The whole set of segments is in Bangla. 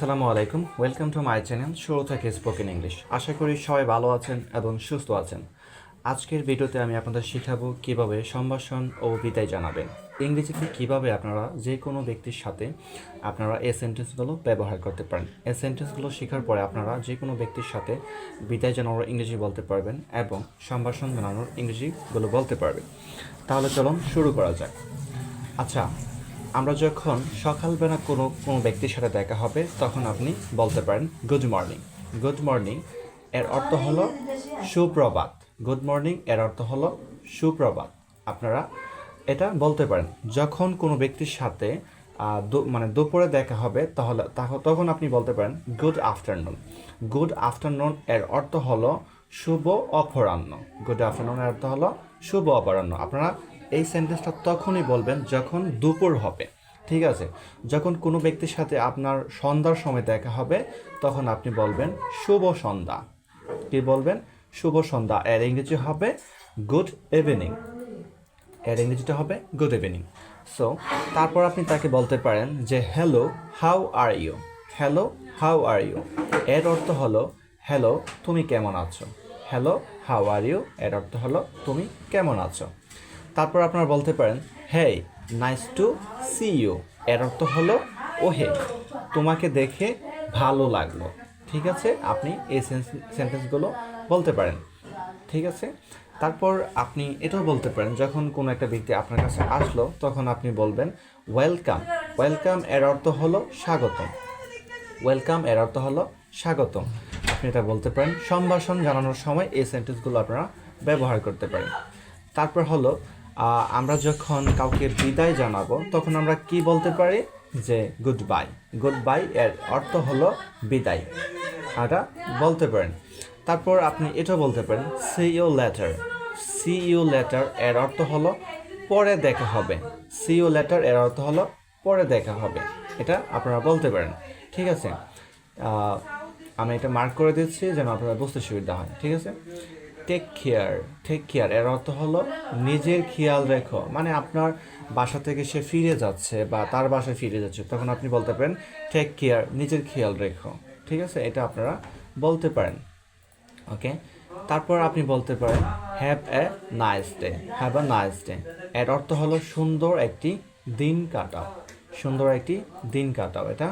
আসসালামু আলাইকুম। ওয়েলকাম টু মাই চ্যানেল শুরু থেকে স্পোকেন ইংলিশ আশা করি সবাই ভালো আছেন এবং সুস্থ আছেন। আজকের ভিডিওতে আমি আপনাদের শেখাবো কীভাবে সম্ভাষণ ও বিদায় জানাবেন। ইংরেজিতে কীভাবে আপনারা যে কোনো ব্যক্তির সাথে আপনারা এই সেন্টেন্সগুলো ব্যবহার করতে পারেন। এই সেন্টেন্সগুলো শেখার পরে আপনারা যে কোনো ব্যক্তির সাথে বিদায় জানানোর ইংরেজি বলতে পারবেন এবং সম্ভাষণ জানানোর ইংরেজিগুলো বলতে পারবেন। তাহলে চলুন শুরু করা যাক। আচ্ছা আমরা যখন সকালবেলা কোনো কোনো ব্যক্তির সাথে দেখা হবে, তখন আপনি বলতে পারেন গুড মর্নিং গুড মর্নিং এর অর্থ হলো সুপ্রভাত। গুড মর্নিং এর অর্থ হলো সুপ্রভাত। আপনারা এটা বলতে পারেন। যখন কোনো ব্যক্তির সাথে মানে দুপুরে দেখা হবে, তাহলে তাহ- তখন আপনি বলতে পারেন গুড আফটারনুন গুড আফটারনুন এর অর্থ হলো শুভ অপরাহ্ন। গুড আফটারনুন এর অর্থ হলো শুভ অপরাহ্ন। আপনারা এই সেন্টেন্সটা তখনই বলবেন যখন দুপুর হবে, ঠিক আছে? যখন কোনো ব্যক্তির সাথে আপনার সন্ধ্যার সময় দেখা হবে, তখন আপনি বলবেন, শুভ সন্ধ্যা। কি বলবেন? শুভ সন্ধ্যা। এর ইংরেজি হবে, গুড ইভিনিং। এর ইংরেজিটা হবে, গুড ইভিনিং। সো তারপর আপনি তাকে বলতে পারেন যে hello how are you hello how are you এর অর্থ হলো হ্যালো তুমি কেমন আছো? হ্যালো হাউ আর ইউ এর অর্থ হলো, তুমি কেমন আছো? তারপর আপনারা বলতে পারেন, hey, nice to see you. এর অর্থ হলো, ওহে, তোমাকে দেখে ভালো লাগল। ঠিক আছে? আপনি এই সেন্টেন্সগুলো বলতে পারেন। ঠিক আছে? তারপর আপনি এটাও বলতে পারেন, যখন কোনো একটা ব্যক্তি আপনার কাছে আসলো, তখন আপনি বলবেন, ওয়েলকাম। ওয়েলকাম এর অর্থ হলো স্বাগতম। ওয়েলকাম এর অর্থ হলো স্বাগতম। আপনি এটা বলতে পারেন, সম্ভাষণ জানানোর সময় এই সেন্টেন্সগুলো আপনারা ব্যবহার করতে পারেন। তারপর হলো আমরা যখন কাউকে বিদায় জানাব, তখন আমরা কি বলতে পারি? যে গুড বাই গুড বাই এর অর্থ হলো বিদায়। এটা বলতে পারেন। তারপর আপনি এটা বলতে পারেন see you later see you later এর অর্থ হলো পরে দেখা হবে। সি ইউ লেটার এর অর্থ হলো পরে দেখা হবে। এটা আপনারা বলতে পারেন। ঠিক আছে? আমি এটা মার্ক করে দিচ্ছি যেন আপনারা বুঝতে সুবিধা হয়। ঠিক আছে? টেক কেয়ার টেক কেয়ার এর অর্থ হলো নিজের খেয়াল রেখো। মানে আপনার বাসা থেকে সে ফিরে যাচ্ছে বা তার বাসায় ফিরে যাচ্ছে, তখন আপনি বলতে পারেন টেক কেয়ার নিজের খেয়াল রেখো। ঠিক আছে? এটা আপনারা বলতে পারেন। ওকে তারপর আপনি বলতে পারেন have a nice day have a nice day এর অর্থ হলো সুন্দর একটি দিন কাটাও। সুন্দর একটি দিন কাটাও। এটা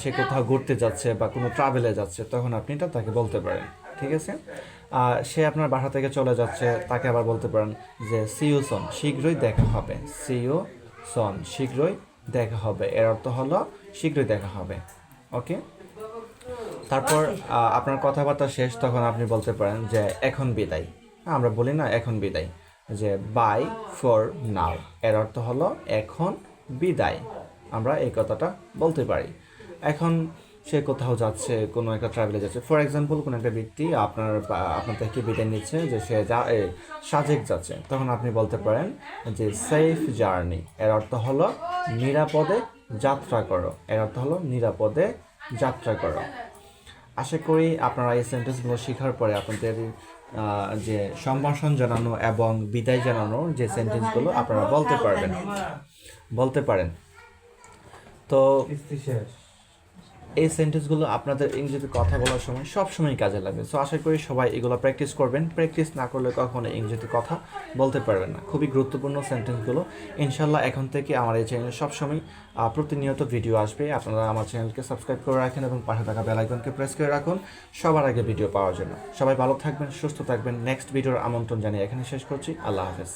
সে কোথাও ঘুরতে যাচ্ছে বা কোনো ট্রাভেলে যাচ্ছে, তখন আপনি এটা তাকে বলতে পারেন। ঠিক আছে? সে আপনার বাসা থেকে চলে যাচ্ছে, তাকে আবার বলতে পারেন যে সিইউ সন শীঘ্রই দেখা হবে। সিইউ সন শীঘ্রই দেখা হবে। এর অর্থ হলো, শীঘ্রই দেখা হবে। ওকে? তারপর আপনার কথাবার্তা শেষ, তখন আপনি বলতে পারেন যে, এখন বিদায়। আমরা বলি না, এখন বিদায়। যে বাই ফর নাও এর অর্থ হলো, এখন বিদায়। আমরা এই কথাটা বলতে পারি। এখন সে কোথাও যাচ্ছে, কোনো একটা ট্রাভেলে যাচ্ছে। ফর এক্সাম্পল কোনো একটা ব্যক্তি আপনার আপনার থেকে বিদায় নিচ্ছে যে সে যা সাজেক যাচ্ছে। তখন আপনি বলতে পারেন যে সেফ জার্নি এর অর্থ হলো নিরাপদে যাত্রা করো। এর অর্থ হলো নিরাপদে যাত্রা করো। আশা করি আপনারা এই সেন্টেন্সগুলো শেখার পরে আপনাদের যে সম্ভাষণ জানানো এবং বিদায় জানানো যে সেন্টেন্সগুলো আপনারা বলতে পারবেন। বলতে পারেন। তো এই সেন্টেন্সগুলো আপনাদের ইংরেজিতে কথা বলার সময় সব সময় কাজে লাগবে সো আশা করি সবাই এগুলো প্র্যাকটিস করবেন। প্র্যাকটিস না করলে কখনো ইংরেজিতে কথা বলতে পারবেন না। খুবই গুরুত্বপূর্ণ সেন্টেন্সগুলো ইনশাল্লাহ এখন থেকে আমার এই চ্যানেলে সবসময় প্রতিনিয়ত ভিডিও আসবে। আপনারা আমার চ্যানেলকে সাবস্ক্রাইব করে রাখেন এবং পাশে থাকা বেল আইকনকে প্রেস করে রাখুন। সবার আগে ভিডিও পাওয়ার জন্য। সবাই ভালো থাকবেন, সুস্থ থাকবেন। নেক্সট ভিডিওর আমন্ত্রণ জানিয়ে এখানে শেষ করছি। আল্লাহ হাফেজ।